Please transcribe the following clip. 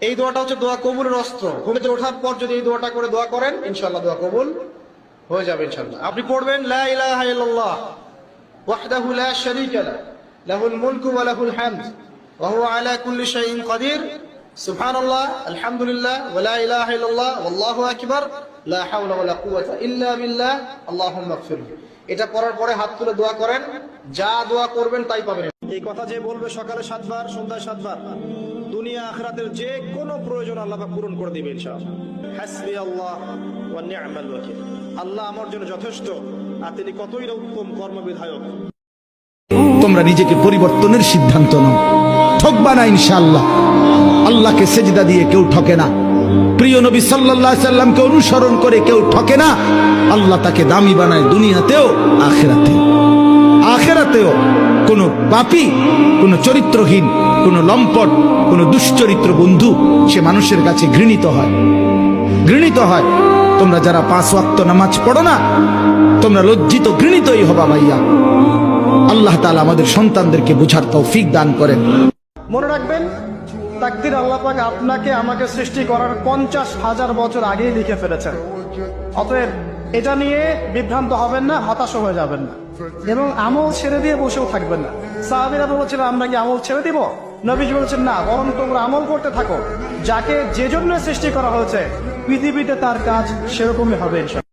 এই দোয়াটা হচ্ছে দোয়া কবুলের অস্ত্র। ঘুমেতে ওঠার পর যদি এই দোয়াটা করে দোয়া করেন ইনশাল্লাহ দোয়া কবুল হয়ে যাবে ইনশাল্লাহ আপনি পড়বেন, লা ইলাহা ইল্লাল্লাহ, ওয়াহদাহু লা শারীকা লা লাহুল মুলকু ওয়া লাহুল হামদ, ওয়া হুয়া কুল্লি শাইইন কাদির, সুবহানাল্লাহ, আলহামদুলিল্লাহ, ওয়া লা ইলাহা ইল্লাল্লাহ, ওয়াল্লাহু আকবার, লা হাওলা ওয়া লা কুওয়াতা এটা পড়ার পরে হাত তুলে দোয়া করেন। যা দোয়া করবেন তাই পাবেন। এই কথা যে বলবে সকালে সাতবার সন্ধ্যায় সাতবার দুনিয়া আখরাতের যে কোনো প্রয়োজন আল্লাহ পূরণ করে দিবে ইনশাআল্লাহ। হাসবি আল্লাহ ওয়া নি'মাল ওয়াকিল। আল্লাহ আমার জন্য যথেষ্ট আর তিনি কতই না উত্তম কর্মবিধায়ক। তোমরা নিজেকে পরিবর্তনের সিদ্ধান্ত নাও। ঠকবা না ইনশাআল্লাহ। আল্লাহকে সেজদা দিয়ে কেউ ঠকে না। প্রিয় নবী আলাইহি সাল্লামকে অনুসরণ করে কেউ ঠকে না, আল্লাহ তাকে দামি বানায় দুনিয়াতেও, আখেরাতেও। আখেরাতেও কোনো পাপী, কোনো চরিত্রহীন, কোনো লম্পট, কোনো দুশ্চরিত্র বন্ধু সে মানুষের কাছে ঘৃণিত হয়। ঘৃণিত হয়। তোমরা যারা পাঁচ ওয়াক্ত নামাজ পড়ো না, তোমরা লজ্জিত ঘৃণিতই হবা ভাইয়া। আল্লাহ তালা আমাদের সন্তানদেরকে বুঝার তৌফিক দান করেন। মনে রাখবেন তাকদির আল্লাহ পাক আপনাকে আমাকে সৃষ্টি করার পঞ্চাশ হাজার বছর আগেই লিখে ফেলেছেন। অতএব এটা নিয়ে বিভ্রান্ত হবেন না হতাশ হয়ে যাবেন না। এবং আমল ছেড়ে দিয়ে বসেও থাকবেন না। সাহাবিরা বলেছিল, আমরা কি আমল ছেড়ে দিব? নবীজ বলছেন, না, বরং তোমরা আমল করতে থাকো। যাকে যে জন্য সৃষ্টি করা হয়েছে, পৃথিবীতে তার কাজ সেরকমই হবে।